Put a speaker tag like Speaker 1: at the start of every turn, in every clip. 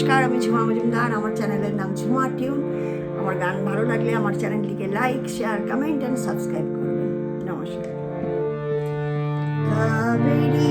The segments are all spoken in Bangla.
Speaker 1: নমস্কার, আমি ঝুমা মজুমদার। আমার চ্যানেলের নাম ঝুমা টিউন। আমার গান ভালো লাগলে আমার চ্যানেলটিকে like, share, comment and subscribe করবেন। নমস্কার। কাবেরী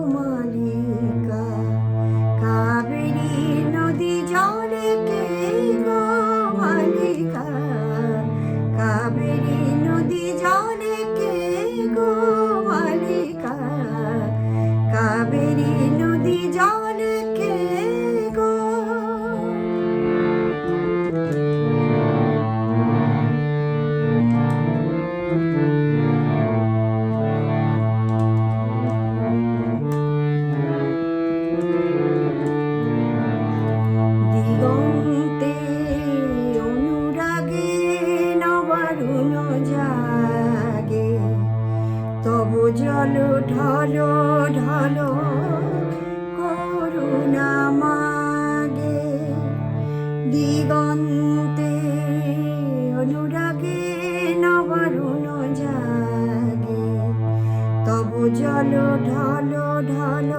Speaker 1: নবারুণ জাগে। তব জল ঢল ঢল করুণা মাগে। দিগন্তে অনুরাগে নবারুণ জাগে। তব জল ঢল ঢল